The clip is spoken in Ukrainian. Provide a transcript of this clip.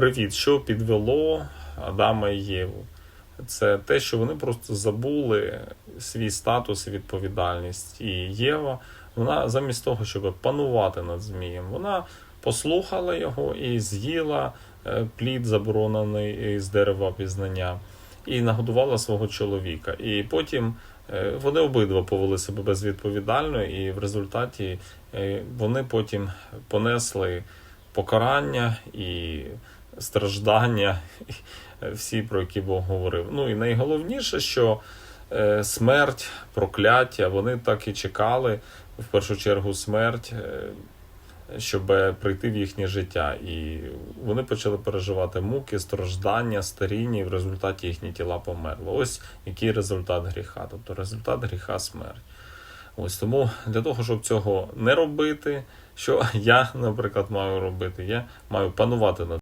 Привіт, що підвело Адама і Єву? Це те, що вони просто забули свій статус і відповідальність. І Єва, вона замість того, щоб панувати над Змієм, вона послухала його і з'їла е, плід, заборонений з дерева пізнання, і нагодувала свого чоловіка. І потім е, вони обидва повели себе безвідповідально, і в результаті е, вони потім понесли покарання і страждання, всі, про які Бог говорив. Ну і найголовніше, що е, смерть, прокляття, вони так і чекали, в першу чергу, смерть, е, щоб прийти в їхнє життя. І вони почали переживати муки, страждання, старіння, і в результаті їхні тіла померли. Ось який результат гріха. Тобто результат гріха смерть. Ось тому для того, щоб цього не робити, що я, наприклад, маю робити, я маю панувати над